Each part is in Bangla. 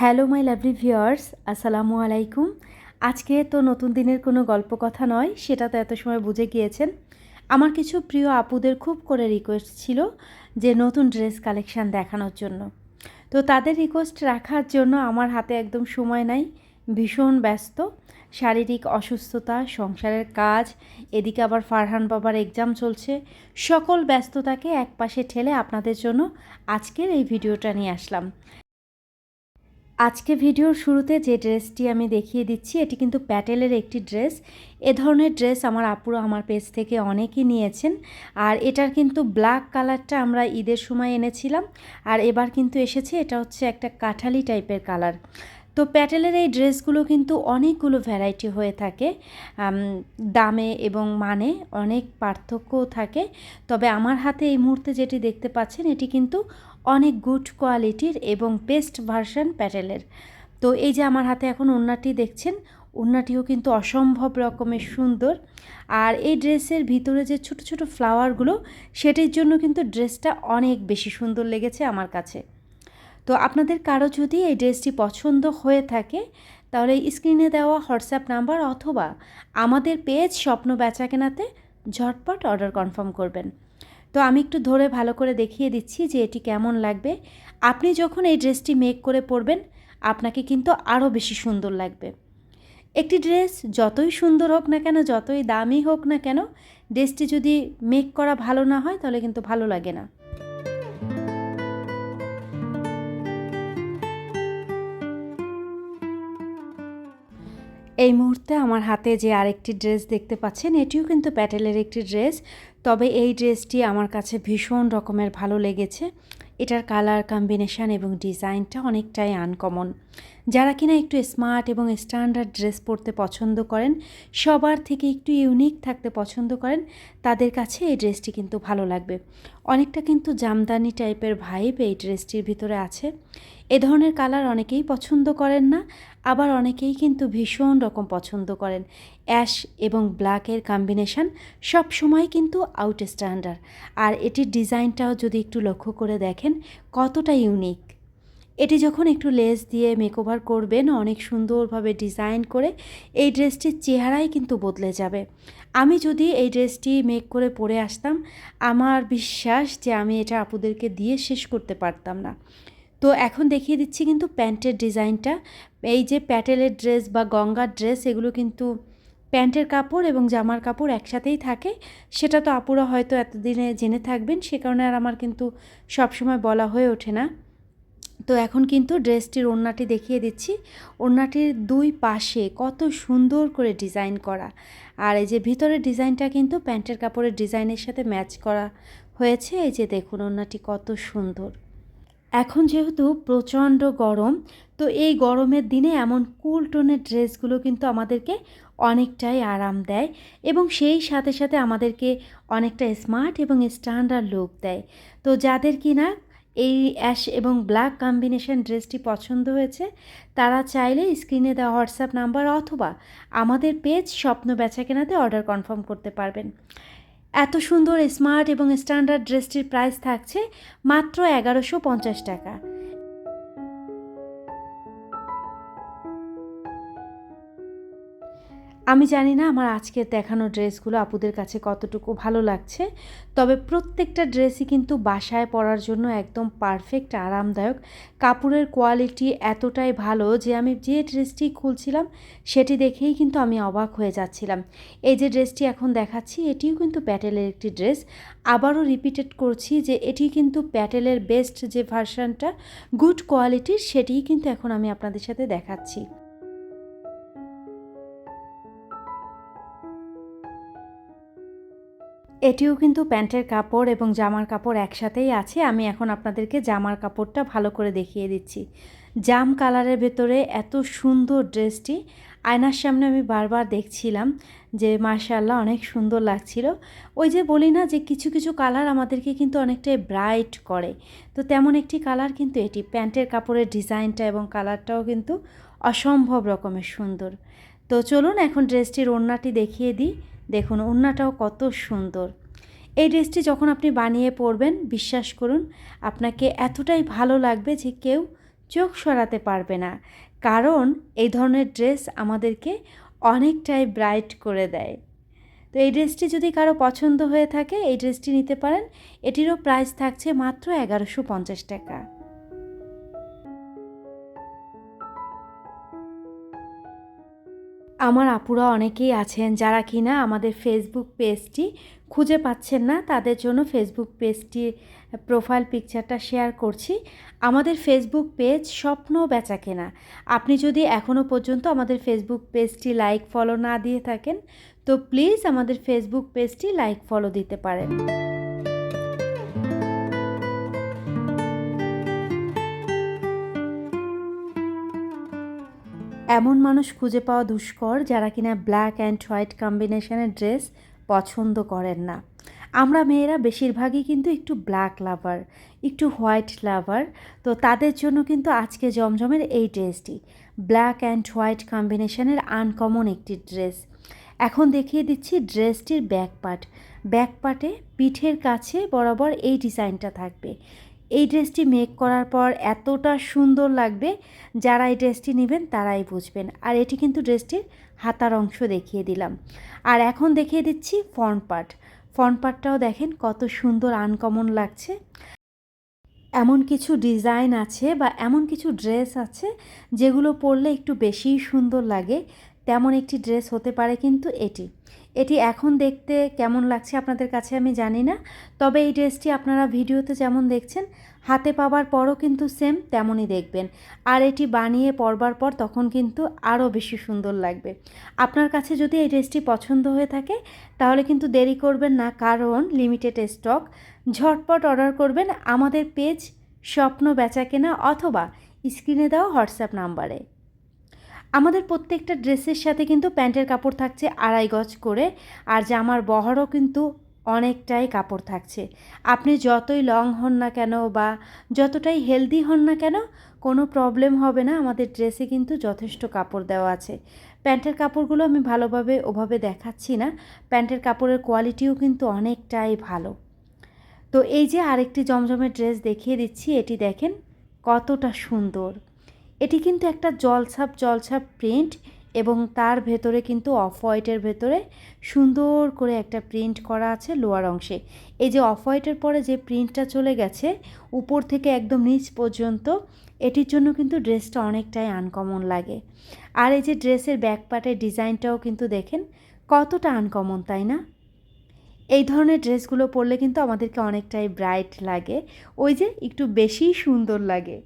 হ্যালো, মাই লাভলি ভিউয়ার্স, আসসালামু আলাইকুম। আজকে তো নতুন দিনের কোনো গল্প কথা নয়, সেটা তো এত সময় বুঝে গিয়েছেন। আমার কিছু প্রিয় আপুদের খুব করে রিকোয়েস্ট ছিল যে নতুন ড্রেস কালেকশান দেখানোর জন্য। তো তাদের রিকোয়েস্ট রাখার জন্য আমার হাতে একদম সময় নাই, ভীষণ ব্যস্ত। শারীরিক অসুস্থতা, সংসারের কাজ, এদিকে আবার ফারহান বাবার এক্সাম চলছে। সকল ব্যস্ততাকে একপাশে ঠেলে আপনাদের জন্য আজকের এই ভিডিওটা নিয়ে আসলাম। আজকে ভিডিওর শুরুতে যে ড্রেসটি আমি দেখিয়ে দিচ্ছি, এটি কিন্তু প্যাটেলের একটি ড্রেস। এ ধরনের ড্রেস আমার আপুরা আমার পেজ থেকে অনেকেই নিয়েছেন। আর এটার কিন্তু ব্ল্যাক কালারটা আমরা ঈদের সময় এনেছিলাম। আর এবার কিন্তু এসেছে, এটা হচ্ছে একটা কাঠালি টাইপের কালার। তো প্যাটেলের এই ড্রেসগুলো কিন্তু অনেকগুলো ভ্যারাইটি হয়ে থাকে। দামে এবং মানে অনেক পার্থক্যও থাকে। তবে আমার হাতে এই মুহূর্তে যেটি দেখতে পাচ্ছেন, এটি কিন্তু অনেক গুড কোয়ালিটির এবং বেস্ট ভার্সন প্যাটেলের তো এই যে আমার হাতে এখন ওড়নাটি দেখছেন, ওড়নাটিও কিন্তু অসম্ভব রকমের সুন্দর। আর এই ড্রেসের ভিতরে যে ছোট ছোট ফ্লাওয়ারগুলো সেটির জন্য কিন্তু ড্রেসটা অনেক বেশি সুন্দর লেগেছে আমার কাছে। তো আপনাদের কারও যদি এই ড্রেসটি পছন্দ হয়ে থাকে, তাহলে স্ক্রিনে দেওয়া হোয়াটসঅ্যাপ নাম্বার অথবা আমাদের পেজ স্বপ্ন বেচা কেনাতে ঝটপট অর্ডার কনফার্ম করবেন। তো আমি একটু ধরে ভালো করে দেখিয়ে দিচ্ছি যে এটি কেমন লাগবে। আপনি যখন এই ড্রেসটি মেক করে পরবেন, আপনাকে কিন্তু আরও বেশি সুন্দর লাগবে। একটি ড্রেস যতই সুন্দর হোক না কেন, যতই দামি হোক না কেন, ড্রেসটি যদি মেক করা ভালো না হয়, তাহলে কিন্তু ভালো লাগে না। এই মুহূর্তে আমার হাতে যে আরেকটি ড্রেস দেখতে পাচ্ছেন, এটিও কিন্তু প্যাটেলের একটি ড্রেস। তবে এই ড্রেসটি আমার কাছে ভীষণ রকমের ভালো লেগেছে। এটার কালার কম্বিনেশান এবং ডিজাইনটা অনেকটাই আনকমন যারা কিনা একটু স্মার্ট এবং স্ট্যান্ডার্ড ড্রেস পরতে পছন্দ করেন, সবার থেকে একটু ইউনিক থাকতে পছন্দ করেন, তাদের কাছে এই ড্রেসটি কিন্তু ভালো লাগবে। অনেকটা কিন্তু জামদানি টাইপের ভাইব এই ড্রেসটির ভিতরে আছে। এ ধরনের কালার অনেকেই পছন্দ করেন না। আবার অনেকেই কিন্তু ভীষণ রকম পছন্দ করেন। অ্যাশ এবং ব্ল্যাকের কম্বিনেশান সব সময় কিন্তু আউট স্ট্যান্ডার্ড আর এটির ডিজাইনটাও যদি একটু লক্ষ্য করে দেখেন, কতটা ইউনিক এটি যখন একটু লেস দিয়ে মেকওভার করবেন, অনেক সুন্দরভাবে ডিজাইন করে, এই ড্রেসটির চেহারাই কিন্তু বদলে যাবে। আমি যদি এই ড্রেসটি মেক করে পরে আসতাম, আমার বিশ্বাস যে আমি এটা আপুদেরকে দিয়ে শেষ করতে পারতাম না। তো এখন দেখিয়ে দিচ্ছি কিন্তু প্যান্টের ডিজাইনটা। এই যে প্যাটেলের ড্রেস বা গঙ্গার ড্রেস, এগুলো কিন্তু প্যান্টের কাপড় এবং জামার কাপড় একসাথেই থাকে। সেটা তো আপুরা হয়তো এতদিনে জেনে থাকবেন, সে কারণে আর আমার কিন্তু সবসময় বলা হয়ে ওঠে না। তো এখন কিন্তু ড্রেসটির ওড়নাটি দেখিয়ে দিচ্ছি। ওড়নাটির দুই পাশে কত সুন্দর করে ডিজাইন করা। আর এই যে ভিতরের ডিজাইনটা কিন্তু প্যান্টের কাপড়ের ডিজাইনের সাথে ম্যাচ করা হয়েছে। এই যে দেখুন, ওড়নাটি কত সুন্দর। এখন যেহেতু প্রচণ্ড গরম, তো এই গরমের দিনে এমন কুল টোনের ড্রেসগুলো কিন্তু আমাদেরকে অনেকটাই আরাম দেয় এবং সেই সাথে সাথে আমাদেরকে অনেকটা স্মার্ট এবং স্ট্যান্ডার্ড লুক দেয়। তো যাদের কিনা এই অ্যাশ এবং ব্ল্যাক কম্বিনেশন ড্রেসটি পছন্দ হয়েছে, তারা চাইলে স্ক্রিনে দেওয়া হোয়াটসঅ্যাপ নাম্বার অথবা আমাদের পেজ স্বপ্ন বেচা কেনাতে অর্ডার কনফার্ম করতে পারবেন। এত সুন্দর স্মার্ট এবং স্ট্যান্ডার্ড ড্রেসটির প্রাইস থাকছে মাত্র এগারোশো পঞ্চাশ টাকা। আমি জানি না আমার আজকের দেখানো ড্রেসগুলো আপুদের কাছে কতটুকু ভালো লাগছে, তবে প্রত্যেকটা ড্রেসই কিন্তু বাসায় পরার জন্য একদম পারফেক্ট আরামদায়ক। কাপড়ের কোয়ালিটি এতটাই ভালো যে আমি যে ড্রেসটি খুলছিলাম, সেটি দেখেই কিন্তু আমি অবাক হয়ে যাচ্ছিলাম। এই যে ড্রেসটি এখন দেখাচ্ছি, এটিও কিন্তু প্যাটেলের একটি ড্রেস। আবারও রিপিটেড করছি যে এটি কিন্তু প্যাটেলের বেস্ট যে ভার্সানটা গুড কোয়ালিটির সেটিই কিন্তু এখন আমি আপনাদের সাথে দেখাচ্ছি। এটিও কিন্তু প্যান্টের কাপড় এবং জামার কাপড় একসাথেই আছে। আমি এখন আপনাদেরকে জামার কাপড়টা ভালো করে দেখিয়ে দিচ্ছি। জাম কালারের ভেতরে এত সুন্দর ড্রেসটি। আয়নার সামনে আমি বারবার দেখছিলাম যে মার্শাল্লাহ অনেক সুন্দর লাগছিল। ওই যে বলি না যে কিছু কিছু কালার আমাদেরকে কিন্তু অনেকটাই ব্রাইট করে। তো তেমন একটি কালার কিন্তু এটি। প্যান্টের কাপড়ের ডিজাইনটা এবং কালারটাও কিন্তু অসম্ভব রকমের সুন্দর। তো চলুন এখন ড্রেসটির ওড়নাটি দেখিয়ে দিই। দেখুন, ওড়নাটাও কত সুন্দর। এই ড্রেসটি যখন আপনি বানিয়ে পরবেন, বিশ্বাস করুন, আপনাকে এতটাই ভালো লাগবে যে কেউ চোখ সরাতে পারবে না। কারণ এই ধরনের ড্রেস আমাদেরকে অনেকটাই ব্রাইট করে দেয়। তো এই ড্রেসটি যদি কারও পছন্দ হয়ে থাকে, এই ড্রেসটি নিতে পারেন। এটিরও প্রাইস থাকছে মাত্র এগারোশো পঞ্চাশ টাকা। আমার আপুরা অনেকেই আছেন যারা কিনা আমাদের ফেসবুক পেজটি খুঁজে পাচ্ছেন না, তাদের জন্য ফেসবুক পেজটি প্রোফাইল পিকচারটা শেয়ার করছি। আমাদের ফেসবুক পেজ স্বপ্ন বেচা কেনা। আপনি যদি এখনও পর্যন্ত আমাদের ফেসবুক পেজটি লাইক ফলো না দিয়ে থাকেন, তো প্লিজ আমাদের ফেসবুক পেজটি লাইক ফলো দিতে পারেন। এমন মানুষ খুঁজে পাওয়া দুষ্কর যারা কিনা ব্ল্যাক অ্যান্ড হোয়াইট কম্বিনেশনের ড্রেস পছন্দ করেন না। আমরা মেয়েরা বেশিরভাগই কিন্তু একটু ব্ল্যাক লাভার একটু হোয়াইট লাভার তো তাদের জন্য কিন্তু আজকে জমজমের এই ড্রেসটি ব্ল্যাক অ্যান্ড হোয়াইট কম্বিনেশনের আনকমন একটি ড্রেস এখন দেখিয়ে দিচ্ছি ড্রেসটির ব্যাক পার্ট ব্যাক পার্টে পিঠের কাছে বরাবর এই ডিজাইনটা থাকবে। এই ড্রেসটি মেক করার পর এতটা সুন্দর লাগবে, যারা এই ড্রেসটি নেবেন তারাই বুঝবেন। আর এটি কিন্তু ড্রেসটির হাতার অংশ দেখিয়ে দিলাম। আর এখন দেখিয়ে দিচ্ছি ফ্রন্ট পার্ট ফ্রন্ট পার্টটাও দেখেন কত সুন্দর আনকমন লাগছে। এমন কিছু ডিজাইন আছে বা এমন কিছু ড্রেস আছে যেগুলো পরলে একটু বেশিই সুন্দর লাগে। তেমন একটি ড্রেস হতে পারে কিন্তু এটি। এটি এখন দেখতে কেমন লাগছে আপনাদের কাছে আমি জানি না, তবে এই ড্রেসটি আপনারা ভিডিওতে যেমন দেখছেন, হাতে পাবার পরও কিন্তু সেম তেমনই দেখবেন। আর এটি বানিয়ে পরবার পর তখন কিন্তু আরও বেশি সুন্দর লাগবে। আপনার কাছে যদি এই ড্রেসটি পছন্দ হয়ে থাকে, তাহলে কিন্তু দেরি করবেন না, কারণ লিমিটেড স্টক ঝটপট অর্ডার করবেন আমাদের পেজ স্বপ্ন বেচা কেনা অথবা স্ক্রিনে দেওয়া হোয়াটসঅ্যাপ নাম্বারে। আমাদের প্রত্যেকটা ড্রেসের সাথে কিন্তু প্যান্টের কাপড় থাকছে আড়াই গজ করে, আর জামার বহরও কিন্তু অনেকটাই কাপড় থাকছে। আপনি যতই লং হন না কেন বা যতটাই হেলদি হন না কেন, কোনো প্রবলেম হবে না, আমাদের ড্রেসে কিন্তু যথেষ্ট কাপড় দেওয়া আছে। প্যান্টের কাপড়গুলো আমি ভালোভাবে ওভাবে দেখাচ্ছি না, প্যান্টের কাপড়ের কোয়ালিটিও কিন্তু অনেকটাই ভালো। তো এই যে আরেকটি জমজমের ড্রেস দেখিয়ে দিচ্ছি, এটি দেখেন কতটা সুন্দর। এটি কিন্তু একটা জলছাপ জলছাপ প্রিন্ট এবং তার ভেতরে কিন্তু অফ হোয়াইটের ভেতরে সুন্দর করে একটা প্রিন্ট করা আছে লোয়ার অংশে। এই যে অফ হোয়াইটের পরে যে প্রিন্টটা চলে গেছে, উপর থেকে একদম নিচ পর্যন্ত, এটির জন্য কিন্তু ড্রেসটা অনেকটাই আনকমন লাগে। আর এই যে ড্রেসের ব্যাক পার্টের ডিজাইনটাও কিন্তু দেখেন, কতটা আনকমন তাই না? এই ধরনের ড্রেসগুলো পরলে কিন্তু আমাদেরকে অনেকটাই ব্রাইট লাগে। ওই যে একটু বেশি সুন্দর লাগে।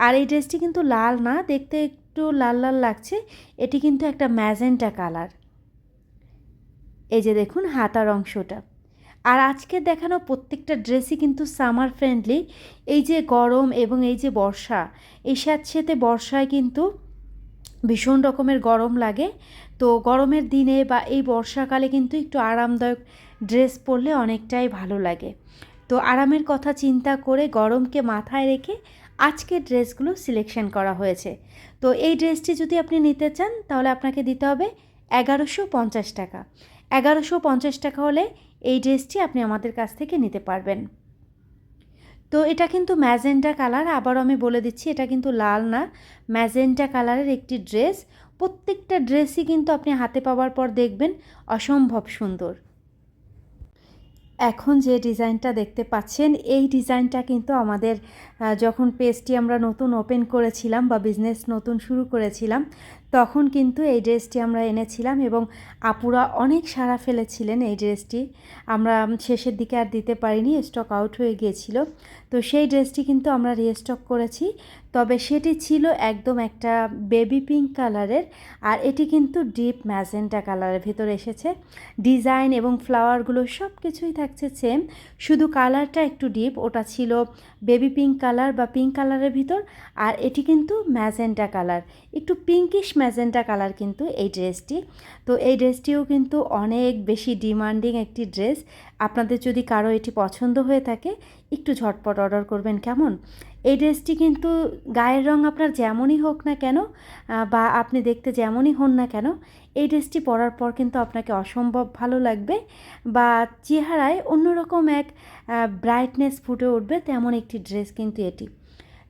আর এই ড্রেসটি কিন্তু লাল না, দেখতে একটু লাল লাল লাগছে। এটি কিন্তু একটা ম্যাজেন্টা কালার। এই যে দেখুন, হাতার অংশটা। আর আজকে দেখানো প্রত্যেকটা ড্রেসই কিন্তু সামার ফ্রেন্ডলি। এই যে গরম এবং এই যে বর্ষা, এই স্যাঁতস্যাঁতে বর্ষায় কিন্তু ভীষণ রকমের গরম লাগে। তো গরমের দিনে বা এই বর্ষাকালে কিন্তু একটু আরামদায়ক ড্রেস পরলে অনেকটাই ভালো লাগে। তো আরামের কথা চিন্তা করে গরমকে মাথায় রেখে আজকের ড্রেসগুলো সিলেকশন করা হয়েছে। তো এই ড্রেসটি যদি আপনি নিতে চান, তাহলে আপনাকে দিতে হবে এগারোশো পঞ্চাশ টাকা। এগারোশো পঞ্চাশ টাকা হলে এই ড্রেসটি আপনি আমাদের কাছ থেকে নিতে পারবেন। তো এটা কিন্তু ম্যাজেন্টা কালার, আবারও আমি বলে দিচ্ছি, এটা কিন্তু লাল না। ম্যাজেন্টা কালারের একটি ড্রেস। প্রত্যেকটা ড্রেসই কিন্তু আপনি হাতে পাওয়ার পর দেখবেন অসম্ভব সুন্দর। এখন যে ডিজাইনটা দেখতে পাচ্ছেন, এই ডিজাইনটা কিন্তু আমাদের যখন পেজটি আমরা নতুন ওপেন করেছিলাম বা বিজনেস নতুন শুরু করেছিলাম, তখন কিন্তু এই ড্রেসটি আমরা এনেছিলাম এবং আপুরা অনেক সাড়া ফেলেছিলেন এই ড্রেসটি। আমরা শেষের দিকে আর দিতে পারিনি স্টক আউট হয়ে গিয়েছিল। তো সেই ড্রেসটি কিন্তু আমরা রিস্টক করেছি। তবে সেটি ছিল একদম একটা বেবি পিঙ্ক কালারের আর এটি কিন্তু ডিপ ম্যাজেন্টা কালারের ভেতরে এসেছে। ডিজাইন এবং ফ্লাওয়ারগুলো সব কিছুই থাকছে সেম। শুধু কালারটা একটু ডিপ, ওটা ছিল বেবি পিঙ্ক কালার বা পিঙ্ক কালারের ভিতর আর এটি কিন্তু ম্যাজেন্টা কালার। একটু পিঙ্কিশ ম্যাজেন্টা কালার কিন্তু এই ড্রেসটি। তো এই ড্রেসটিও কিন্তু অনেক বেশি ডিমান্ডিং একটি ড্রেস। আপনাদের যদি কারও এটি পছন্দ হয়ে থাকে, একটু ঝটপট অর্ডার করবেন কেমন? এই ড্রেসটি কিন্তু গায়ের রং আপনার যেমনই হোক না কেন বা আপনি দেখতে যেমনই হন না কেন, এই ড্রেসটি পরার পর কিন্তু আপনাকে অসম্ভব ভালো লাগবে বা চেহারায় অন্যরকম এক ব্রাইটনেস ফুটে উঠবে তেমন একটি ড্রেস কিন্তু এটি।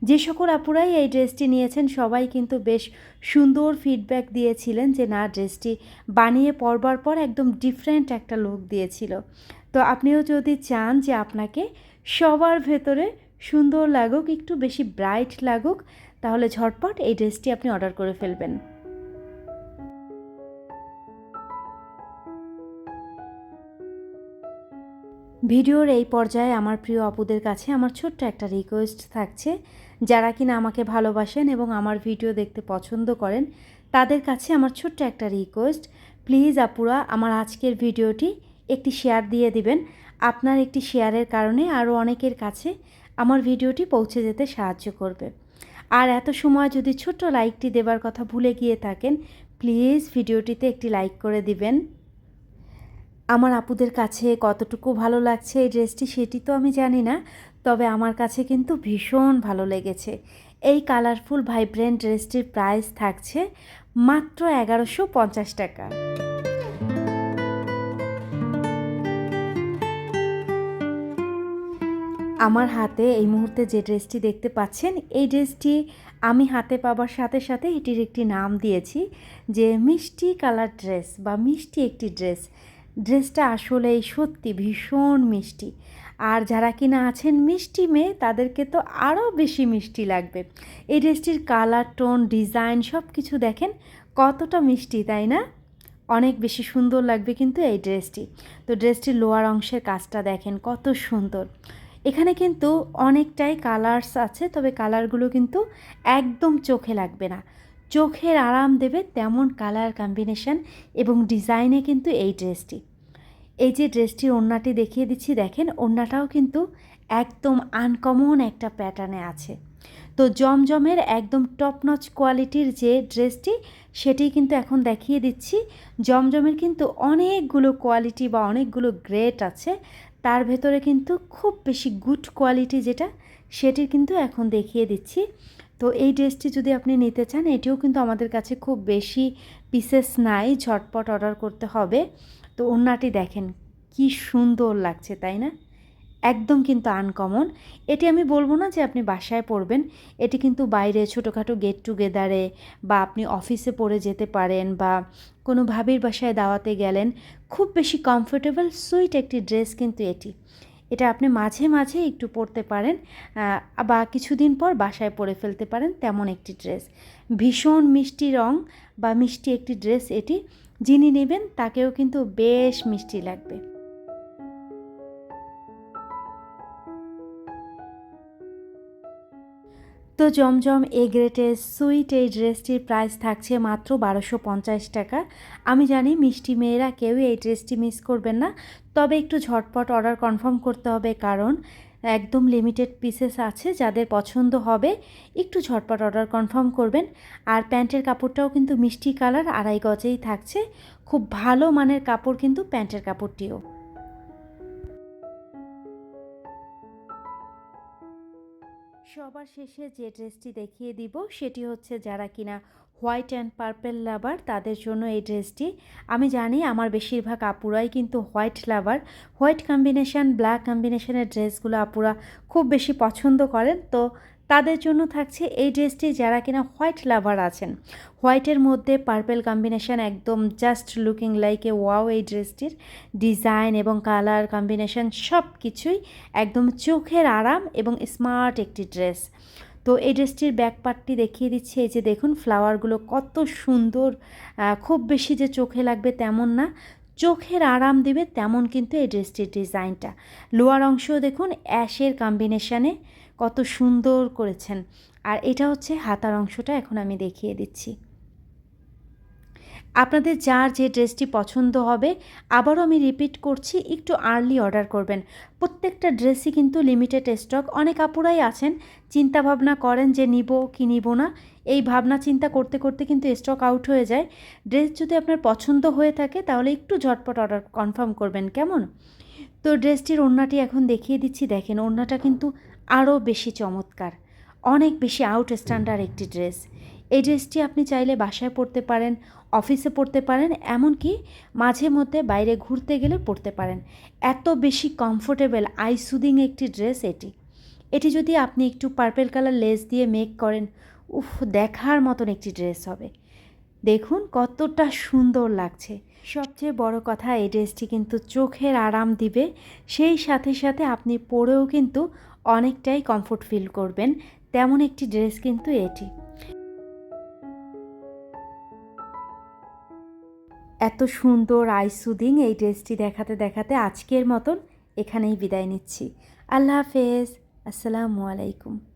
যে সকল আপুরাই এই ড্রেসটি নিয়েছেন সবাই কিন্তু বেশ সুন্দর ফিডব্যাক দিয়েছিলেন যে না, ড্রেসটি বানিয়ে পরবার পর একদম ডিফারেন্ট একটা লুক দিয়েছিল। তো আপনিও যদি চান যে আপনাকে সবার ভেতরে সুন্দর লাগুক, একটু বেশি ব্রাইট লাগুক, তাহলে ঝটপট এই ড্রেসটি আপনি অর্ডার করে ফেলবেন। ভিডিওর এই পর্যায়ে আমার প্রিয় আপুদের কাছে আমার ছোট্ট একটা রিকোয়েস্ট থাকছে। যারা কিনা আমাকে ভালোবাসেন এবং আমার ভিডিও দেখতে পছন্দ করেন, তাদের কাছে আমার ছোট্ট একটা রিকোয়েস্ট প্লিজ আপুরা, আমার আজকের ভিডিওটি একটি শেয়ার দিয়ে দিবেন। আপনার একটি শেয়ারের কারণে আরও অনেকের কাছে আমার ভিডিওটি পৌঁছে যেতে সাহায্য করবে। আর এত সময় যদি ছোট্ট লাইকটি দেবার কথা ভুলে গিয়ে থাকেন, প্লিজ ভিডিওটিতে একটি লাইক করে দিবেন। আমার আপুদের কাছে কতটুকু ভালো লাগছে এই ড্রেসটি সেটি তো আমি জানি না, তবে আমার কাছে কিন্তু ভীষণ ভালো লেগেছে। এই কালারফুল, ভাইব্রেন্ট ড্রেসটির প্রাইস থাকছে মাত্র এগারোশো পঞ্চাশ টাকা। আমার হাতে এই মুহূর্তে যে ড্রেসটি দেখতে পাচ্ছেন, এই ড্রেসটি আমি হাতে পাবার সাথে সাথে এটির একটি নাম দিয়েছি, যে মিষ্টি কালার ড্রেস বা মিষ্টি একটি ড্রেস। ড্রেসটা আসলেই সত্যি ভীষণ মিষ্টি। আর যারা কিনা আছেন মিষ্টি মেয়ে, তাদেরকে তো আরও বেশি মিষ্টি লাগবে। এই ড্রেসটির কালার, টোন, ডিজাইন সব কিছু দেখেন, কতটা মিষ্টি, তাই না? অনেক বেশি সুন্দর লাগবে কিন্তু এই ড্রেসটি। তো ড্রেসটির লোয়ার অংশের কাজটা দেখেন, কত সুন্দর। এখানে কিন্তু অনেকটাই কালার্স আছে, তবে কালারগুলো কিন্তু একদম চোখে লাগবে না। চোখের আরাম দেবে তেমন কালার কম্বিনেশন এবং ডিজাইনে কিন্তু এই ড্রেসটি এই যে ড্রেসটির ওড়নাটি দেখিয়ে দিচ্ছি, দেখেন, ওড়নাটাও কিন্তু একদম আনকমন একটা প্যাটার্নে আছে। তো জমজমের একদম টপ নচ কোয়ালিটির যে ড্রেসটি সেটি কিন্তু এখন দেখিয়ে দিচ্ছি। জমজমের কিন্তু অনেকগুলো কোয়ালিটি বা অনেকগুলো গ্রেট আছে। তার ভেতরে কিন্তু খুব বেশি গুড কোয়ালিটি যেটা সেটির কিন্তু এখন দেখিয়ে দিচ্ছি। তো এই ড্রেসটি যদি আপনি নিতে চান, এটিও কিন্তু আমাদের কাছে খুব বেশি পিসেস নাই, ঝটপট অর্ডার করতে হবে। তো অন্যটি দেখেন, কি সুন্দর লাগছে, তাই না? একদম কিন্তু আনকমন এটি আমি বলব না যে আপনি বাসায় পড়বেন, এটি কিন্তু বাইরে ছোটোখাটো গেট টুগেদারে বা আপনি অফিসে পড়ে যেতে পারেন বা কোনো ভাবির বাসায় দাওয়াতে গেলেন, খুব বেশি কমফোর্টেবল সুইট একটি ড্রেস কিন্তু এটি। এটা আপনি মাঝে মাঝে একটু পরতে পারেন বা কিছুদিন পর বাসায় পরে ফেলতে পারেন তেমন একটি ড্রেস ভীষণ মিষ্টি রং বা মিষ্টি একটি ড্রেস এটি, যিনি নেবেন তাকেও কিন্তু বেশ মিষ্টি লাগবে। তো জমজম এ গ্রেটের সুইট এই ড্রেসটির প্রাইস থাকছে মাত্র বারোশো পঞ্চাশ টাকা। আমি জানি মিষ্টি মেয়েরা কেউই এই ড্রেসটি মিস করবেন না। তবে একটু ঝটপট অর্ডার কনফার্ম করতে হবে কারণ একদম লিমিটেড পিসেস আছে যাদের পছন্দ হবে। একটু ঝটপট অর্ডার কনফার্ম করবেন। আর প্যান্টের কাপড়টাও কিন্তু মিষ্টি কালার, আড়াই গজেই থাকছে। খুব ভালো মানের কাপড় কিন্তু প্যান্টের কাপড়টিও। সবার শেষে যে ড্রেসটি দেখিয়ে দিব সেটি হচ্ছে যারা কিনা হোয়াইট অ্যান্ড পার্পেল লাভার, তাদের জন্য এই ড্রেসটি। আমি জানি আমার বেশিরভাগ আপুরাই কিন্তু white lover. White combination, black কম্বিনেশানের ড্রেসগুলো আপুরা খুব বেশি পছন্দ করেন। তো তাদের জন্য থাকছে এই ড্রেসটি যারা কিনা হোয়াইট লাভার আছেন। হোয়াইটের মধ্যে পার্পেল কম্বিনেশান একদম just looking like a wow এই ড্রেসটির ডিজাইন এবং কালার কম্বিনেশান সব কিছুই একদম চোখের আরাম এবং স্মার্ট একটি ড্রেস তো এই ড্রেসটির ব্যাক পার্টটি দেখিয়ে দিচ্ছে, এই যে দেখুন ফ্লাওয়ারগুলো কত সুন্দর খুব বেশি যে চোখে লাগবে তেমন না, চোখের আরাম দেবে তেমন কিন্তু এই ড্রেসটির ডিজাইনটা লোয়ার অংশ দেখুন অ্যাশের কম্বিনেশানে কত সুন্দর করেছেন। আর এটা হচ্ছে হাতার অংশটা, এখন আমি দেখিয়ে দিচ্ছি। আপনাদের যার যে ড্রেসটি পছন্দ হবে, আবারও আমি রিপিট করছি, একটু আর্লি অর্ডার করবেন। প্রত্যেকটা ড্রেসই কিন্তু লিমিটেড স্টক অনেক আপুরাই আছেন চিন্তা ভাবনা করেন যে নিব কি নিব না। এই ভাবনা চিন্তা করতে করতে কিন্তু স্টক আউট হয়ে যায়। ড্রেস যদি আপনার পছন্দ হয়ে থাকে, তাহলে একটু ঝটপট অর্ডার কনফার্ম করবেন, কেমন? তো ড্রেসটির ওড়নাটি এখন দেখিয়ে দিচ্ছি। দেখেন, ওড়নাটা কিন্তু আরও বেশি চমৎকার। অনেক বেশি আউট স্ট্যান্ডার্ড একটি ড্রেস। এই ড্রেসটি আপনি চাইলে বাসায় পরতে পারেন, অফিসে পড়তে পারেন, এমনকি মাঝে মধ্যে বাইরে ঘুরতে গেলে পড়তে পারেন। এত বেশি কমফোর্টেবল আই সুদিং একটি ড্রেস এটি। এটি যদি আপনি একটু পার্পেল কালার লেস দিয়ে মেক করেন, উফ, দেখার মতন একটি ড্রেস হবে। দেখুন কতটা সুন্দর লাগছে। সবচেয়ে বড় কথা, এই ড্রেসটি কিন্তু চোখের আরাম দিবে। সেই সাথে সাথে আপনি পরেও কিন্তু অনেকটাই কমফোর্ট ফিল করবেন, তেমন একটি ড্রেস কিন্তু এটি। এত সুন্দর আইসুদিং এই ড্রেসটি দেখাতে দেখাতে আজকের মতন এখানেই বিদায় নিচ্ছি। আল্লাহ হাফেজ। আসসালামু আলাইকুম।